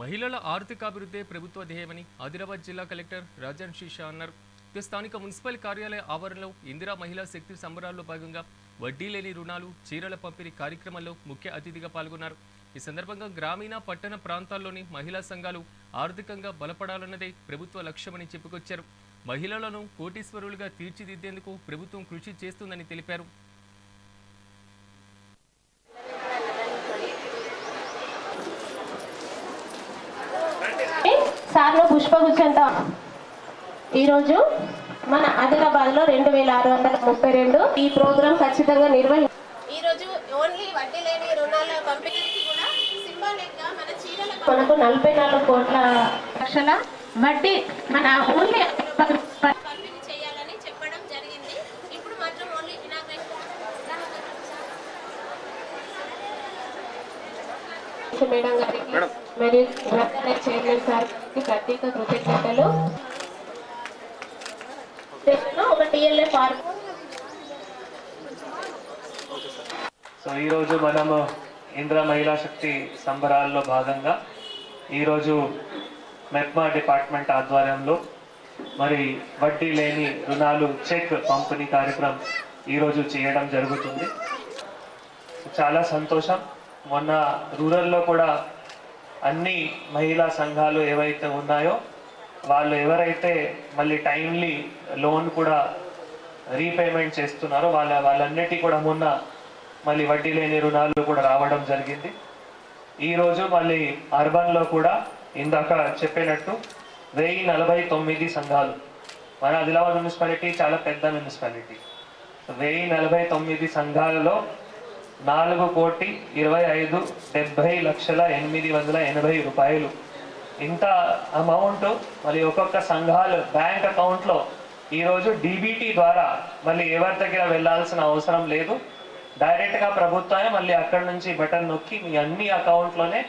మహిళల ఆర్థికాభివృద్ధి ప్రభుత్వ ధ్యేయమని ఆదిలాబాద్ జిల్లా కలెక్టర్ రాజన్ షీషా అన్నారు. స్థానిక మున్సిపల్ కార్యాలయ ఆవరణలో ఇందిరా మహిళా శక్తి సంబరాల్లో భాగంగా వడ్డీ లేని రుణాలు చీరల పంపిణీ కార్యక్రమంలో ముఖ్య అతిథిగా పాల్గొన్నారు. ఈ సందర్భంగా గ్రామీణ పట్టణ ప్రాంతాల్లోని మహిళా సంఘాలు ఆర్థికంగా బలపడాలన్నదే ప్రభుత్వ లక్ష్యమని చెప్పుకొచ్చారు. మహిళలను కోటీశ్వరులుగా తీర్చిదిద్దేందుకు ప్రభుత్వం కృషి చేస్తుందని తెలిపారు. సార్లు పుష్పగుచ్చంతో. ఈరోజు మన ఆదిలాబాద్లో రెండు వేల ఆరు వందల ముప్పై రెండు ఈ ప్రోగ్రాం ఖచ్చితంగా నిర్వహి ఈరోజు ఓన్లీ వడ్డీ లేని రుణాల పంపిణీకి కూడా సింబాలిక్గా మన చీరల మనకు నలభై నాలుగు కోట్ల లక్షల వడ్డీ మన ఓన్లీ మేడం గారికి మరియు చైర్మన్ సార్కి ప్రత్యేక కృతజ్ఞతలు. ఒక టిఎల్ఏ పార్క్ సో ఈరోజు మనము ఇంద్ర మహిళా శక్తి సంబరాల్లో భాగంగా ఈరోజు మెప్మా డిపార్ట్మెంట్ ఆధ్వర్యంలో మరి వడ్డీ లేని రుణాలు చెక్ పంపిణీ కార్యక్రమం ఈరోజు చేయడం జరుగుతుంది. చాలా సంతోషం. మొన్న రూరల్లో కూడా అన్ని మహిళా సంఘాలు ఏవైతే ఉన్నాయో వాళ్ళు ఎవరైతే మళ్ళీ టైమ్లీ లోన్ కూడా రీపేమెంట్ చేస్తున్నారో వాళ్ళ వాళ్ళన్నిటి కూడా మొన్న మళ్ళీ వడ్డీ లేని రుణాలు కూడా రావడం జరిగింది. ఈరోజు మళ్ళీ అర్బన్లో కూడా ఇందాక చెప్పినట్టు వెయ్యి నలభై తొమ్మిది సంఘాలు. మన ఆదిలాబాద్ మున్సిపాలిటీ చాలా పెద్ద మున్సిపాలిటీ. వెయ్యి నలభై తొమ్మిది సంఘాలలో నాలుగు కోటి ఇరవై ఐదు డెబ్బై లక్షల ఎనిమిది వందల ఎనభై రూపాయలు. ఇంత అమౌంట్ మరి ఒక్కొక్క సంఘాలు బ్యాంక్ అకౌంట్లో ఈరోజు డీబీటీ ద్వారా మళ్ళీ ఎవరి దగ్గర వెళ్ళాల్సిన అవసరం లేదు. డైరెక్ట్గా ప్రభుత్వమే మళ్ళీ అక్కడ నుంచి బటన్ నొక్కి మీ అన్ని అకౌంట్లోనే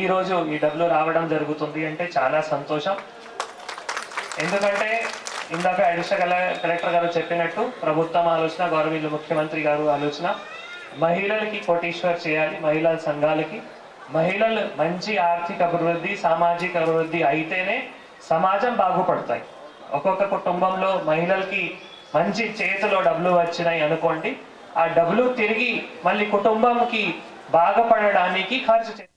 ఈరోజు ఈ డబ్బులు రావడం జరుగుతుంది అంటే చాలా సంతోషం. ఎందుకంటే ఇందాక అడిషనల్ కలెక్టర్ గారు చెప్పినట్టు ప్రభుత్వం ఆలోచన గౌరవీయులు ముఖ్యమంత్రి గారు ఆలోచన. మహిళలకి కోటీశ్వర్ చేయాలి మహిళల సంఘాలకి. మహిళలు మంచి ఆర్థిక అభివృద్ధి సామాజిక అభివృద్ధి అయితేనే సమాజం బాగుపడతాయి. ఒక్కొక్క కుటుంబంలో మహిళలకి మంచి చేతిలో డబ్బులు వచ్చినాయి అనుకోండి ఆ డబ్బులు తిరిగి మళ్ళీ కుటుంబంకి బాగుపడడానికి ఖర్చు చే